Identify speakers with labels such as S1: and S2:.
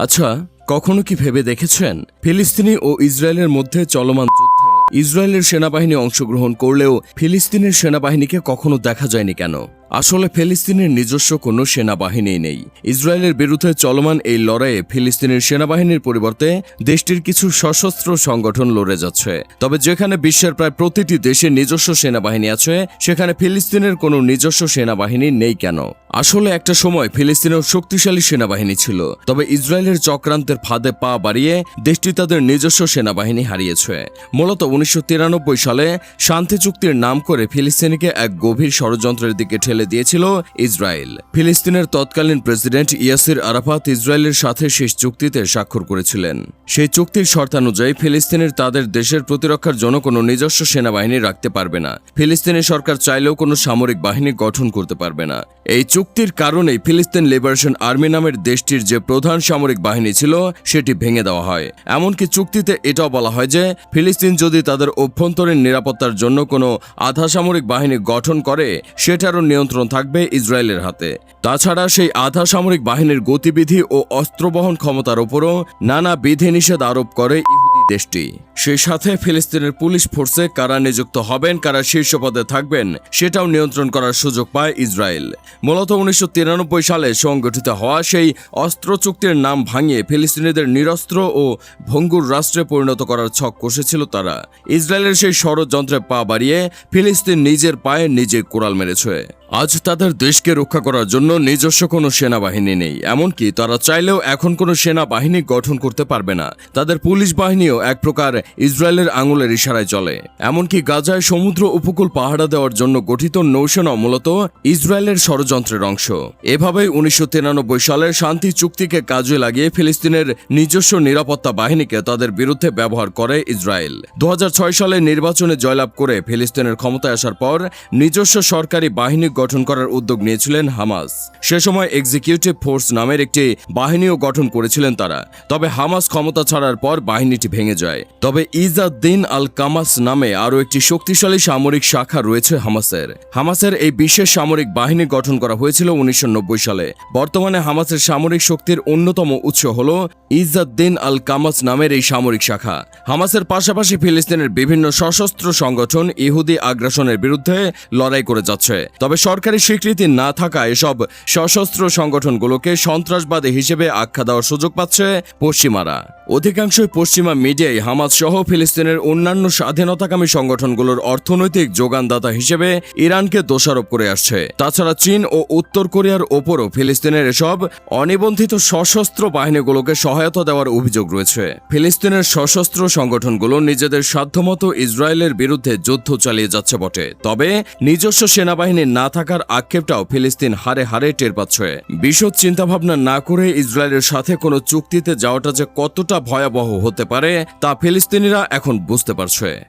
S1: আচ্ছা কখনো কি ভেবে দেখেছেন? ফিলিস্তিনি ও ইসরায়েলের মধ্যে চলমান যুদ্ধে ইসরায়েলের সেনাবাহিনী অংশগ্রহণ করলেও ফিলিস্তিনের সেনাবাহিনীকে কখনো দেখা যায়নি কেন? আসলে ফিলিস্তিনের নিজস্ব কোনো সেনাবাহিনী নেই। ইসরায়েলের বিরুদ্ধে চলমান এই লড়াইয়ে ফিলিস্তিনের সেনাবাহিনীর পরিবর্তে দেশটির কিছু সশস্ত্র সংগঠন লড়ে যাচ্ছে। তবে যেখানে বিশ্বের প্রায় প্রতিটি দেশে নিজস্ব সেনাবাহিনী আছে, সেখানে ফিলিস্তিনের কোনো নিজস্ব সেনাবাহিনী নেই কেন? আসলে একটা সময় ফিলিস্তিনের শক্তিশালী সেনাবাহিনী ছিল, তবে ইসরায়েলের চক্রান্তের ফাঁদে পা বাড়িয়ে দেশটি তাদের নিজস্ব সেনাবাহিনী হারিয়েছে। মূলত উনিশশো তিরানব্বই সালে শান্তি চুক্তির নাম করে ফিলিস্তিনিকে এক গভীর ষড়যন্ত্রের দিকে ঠেলে দিয়েছিল ইসরায়েল। ফিলিস্তিনের তৎকালীন প্রেসিডেন্ট ইয়াসির আরাফাত ইসরায়েলের সাথে শেষ চুক্তিতে স্বাক্ষর করেছিলেন। সেই চুক্তির শর্তানুযায়ী ফিলিস্তিনের তাদের দেশের প্রতিরক্ষার জন্য কোনো নিজস্ব সেনাবাহিনী রাখতে পারবে না। ফিলিস্তিনি সরকার চাইলেও কোনো সামরিক বাহিনী গঠন করতে পারবে না। এই চুক্তির কারণেই ফিলিস্তিন লিবারেশন আর্মি নামের দেশটির যে প্রধান সামরিক বাহিনী ছিল, সেটি ভেঙে দেওয়া হয়। এমনকি চুক্তিতে এটাও বলা হয় যে, ফিলিস্তিন যদি তাদের অভ্যন্তরীণ নিরাপত্তার জন্য কোনো আধা সামরিক বাহিনী গঠন করে, সেটারও নিয়ন্ত্রণ থাকবে ইসরায়েলের হাতে। তাছাড়া সেই আধা সামরিক বাহিনীর গতিবিধি ও অস্ত্র বহন ক্ষমতার উপরও নানা বিধিনিষেধ আরোপ করে ইহুদি দেশটি। সেই সাথে ফিলিস্তিনের পুলিশ ফোর্সে কারা নিযুক্ত হবেন, কারা শীর্ষ পদে থাকবেন, সেটাও নিয়ন্ত্রণ করার সুযোগ পায় ইসরায়েল। মূলত উনিশশো তিরানব্বই সালে সংগঠিত হওয়া সেই অস্ত্র চুক্তির নাম ভাঙিয়ে ফিলিস্তিনিদের নিরস্ত্র ও ভঙ্গুর রাষ্ট্রে পরিণত করার ছক কষেছিল তারা। ইসরায়েলের সেই ষড়যন্ত্রে পা বাড়িয়ে ফিলিস্তিন নিজের পায়ে নিজে কোড়াল মেরেছে। আজ তাদের দেশকে রক্ষা করার জন্য নিজস্ব কোনো সেনাবাহিনী নেই। এমনকি তারা চাইলেও এখন কোনো সেনাবাহিনী গঠন করতে পারবে না। তাদের পুলিশ বাহিনীও এক প্রকার ইসরায়েলের আঙুলের ইশারায় চলে। এমনকি গাজায় সমুদ্র উপকূল পাহারা দেওয়ার জন্য গঠিত নৌসেনা মূলত ইসরায়েলের ষড়যন্ত্রের অংশ। এভাবেই উনিশশো তিরানব্বই সালের শান্তি চুক্তিকে কাজে লাগিয়ে ফিলিস্তিনের নিজস্ব নিরাপত্তা বাহিনীকে তাদের বিরুদ্ধে ব্যবহার করে ইসরায়েল। দু হাজার ছয় সালে নির্বাচনে জয়লাভ করে ফিলিস্তিনের ক্ষমতায় আসার পর নিজস্ব সরকারি বাহিনী গঠন করার উদ্যোগ নিয়েছিলেন হামাস। সে সময় এক্সিকিউটিভ ফোর্স নামের একটি বাহিনীও গঠন করেছিলেন তারা। তবে হামাস ক্ষমতা ছাড়ার পর বাহিনীটি ভেঙে যায়। তবে ইজাদ্দিন আল কামাস নামে আরও একটি শক্তিশালী সামরিক শাখা রয়েছে হামাসের। হামাসের এই বিশেষ সামরিক বাহিনী গঠন করা হয়েছিল উনিশশো নব্বই সালে। বর্তমানে হামাসের সামরিক শক্তির অন্যতম উৎস হল ইজাদ্দিন আল কামাস নামের এই সামরিক শাখা। হামাসের পাশাপাশি ফিলিস্তিনের বিভিন্ন সশস্ত্র সংগঠন ইহুদি আগ্রাসনের বিরুদ্ধে লড়াই করে যাচ্ছে। তবে সরকারি স্বীকৃতি না থাকা এসব সশস্ত্র সংগঠনগুলোকে সন্ত্রাসবাদী হিসেবে আখ্যা দেওয়ার সুযোগ পাচ্ছে পশ্চিমারা। অধিকাংশই পশ্চিমা মিডিয়ায় হামাস সহ ফিলিস্তিনের অন্যান্য স্বাধীনতাকামী সংগঠনগুলোর অর্থনৈতিক যোগানদাতা হিসেবে ইরানকে দোষারোপ করে আসছে। তাছাড়া চীন ও উত্তর কোরিয়ার ওপরও ফিলিস্তিনের এসব অনিবন্ধিত সশস্ত্র বাহিনীগুলোকে সহায়তা দেওয়ার অভিযোগ রয়েছে। ফিলিস্তিনের সশস্ত্র সংগঠনগুলো নিজেদের সাধ্যমতো ইসরায়েলের বিরুদ্ধে যুদ্ধ চালিয়ে যাচ্ছে বটে। তবে নিজস্ব সেনাবাহিনী না থাকার আক্ষেপটাও ফিলিস্তিন হারে হারে টের পাচ্ছে। বিশদ চিন্তাভাবনা না করে ইসরায়েলের সাথে কোনো চুক্তিতে যাওয়াটা যে কতটা ভয়াবহ হতে পারে, তা ফিলিস্তিনিরা এখন বুঝতে পারছে।